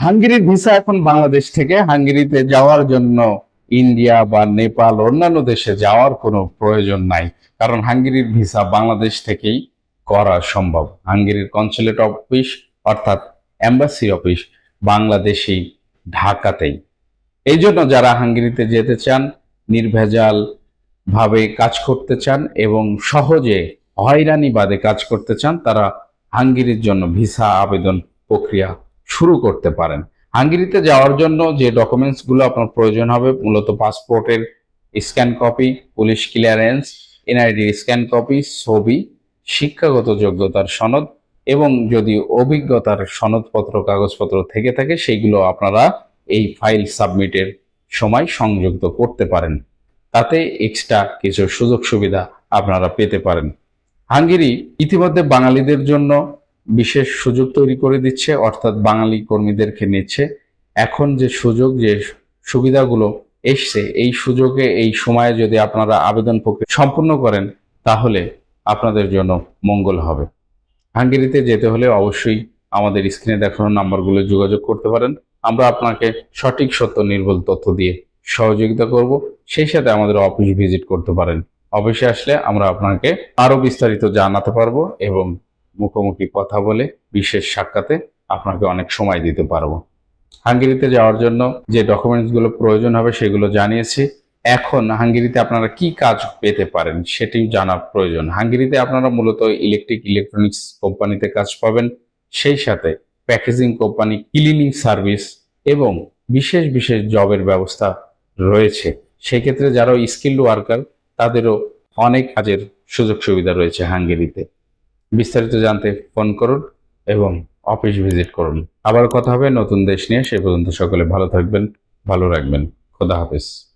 হাঙ্গেরির visa এখন বাংলাদেশ থেকে হাঙ্গেরিতে যাওয়ার জন্য ইন্ডিয়া বা নেপাল অন্যান্য দেশে যাওয়ার কোনো প্রয়োজন নাই। কারণ হাঙ্গেরির ভিসা বাংলাদেশ থেকেই করা সম্ভব। হাঙ্গেরির কনসুলেট অফিস অর্থাৎ এম্বাসি অফিস বাংলাদেশি ঢাকাতেই। এই জন্য যারা হাঙ্গেরিতে যেতে চান নির্ভেজাল ভাবে কাজ করতে চান এবং সহজে হয়রানি বাদে কাজ করতে চান, তারা হাঙ্গেরির জন্য ভিসা আবেদন প্রক্রিয়া শুরু করতে পারেন। হাঙ্গেরিতে যাওয়ার জন্য যে ডকুমেন্টসগুলো আপনার প্রয়োজন হবে, মূলত পাসপোর্টের স্ক্যান কপি, পুলিশ ক্লিয়ারেন্স এনআইডির স্ক্যান কপি, ছবি, শিক্ষাগত যোগ্যতার সনদ এবং যদি অভিজ্ঞতার সনদপত্র, কাগজপত্র থেকে থাকে সেইগুলো আপনারা এই ফাইল সাবমিটের সময় সংযুক্ত করতে পারেন। তাতে এক্সট্রা কিছু সুযোগ সুবিধা আপনারা পেতে পারেন। হাঙ্গেরি ইতিমধ্যে বাঙালিদের জন্য বিশেষ সুযোগ তৈরি করে দিচ্ছে, অর্থাৎ বাঙালি কর্মীদেরকে নিচ্ছে। এখন যে সুযোগ, যে সুবিধাগুলো এসছে, এই সুযোগে, এই সময়ে যদি আপনারা আবেদন প্রক্রিয়া সম্পূর্ণ করেন, তাহলে আপনাদের জন্য মঙ্গল হবে। হাঙ্গেরিতে যেতে হলে অবশ্যই আমাদের স্ক্রিনে দেখানো নাম্বারগুলো যোগাযোগ করতে পারেন। আমরা আপনাকে সঠিক, সত্য, নির্ভুল তথ্য দিয়ে সহযোগিতা করব। সেই সাথে আমাদের অফিস ভিজিট করতে পারেন। অফিসে আসলে আমরা আপনাকে আরও বিস্তারিত জানাতে পারব এবং মুখোমুখি কথা বলে বিশেষ সাক্ষাতে আপনাকে অনেক সময় দিতে পারব। হাঙ্গেরিতে যাওয়ার জন্য যে ডকুমেন্টসগুলো প্রয়োজন হবে সেগুলো জানিয়েছি। এখন হাঙ্গেরিতে আপনারা কি কাজ পেতে পারেন সেটি জানার প্রয়োজন। হাঙ্গেরিতে আপনারা মূলত ইলেকট্রিক ইলেকট্রনিক্স কোম্পানিতে কাজ পাবেন। সেই সাথে প্যাকেজিং কোম্পানি, ক্লিনিং সার্ভিস এবং বিশেষ বিশেষ জবের ব্যবস্থা রয়েছে। সেক্ষেত্রে যারা স্কিল্ড ওয়ার্কার, তাদেরও অনেক কাজের সুযোগ সুবিধা রয়েছে হাঙ্গেরিতে। বিস্তারিত জানতে ফোন করুন এবং অফিস ভিজিট করুন। আবার কথা হবে নতুন দেশ নিয়ে, সে পর্যন্ত সকলে ভালো থাকবেন, ভালো রাখবেন। খোদা হাফেজ।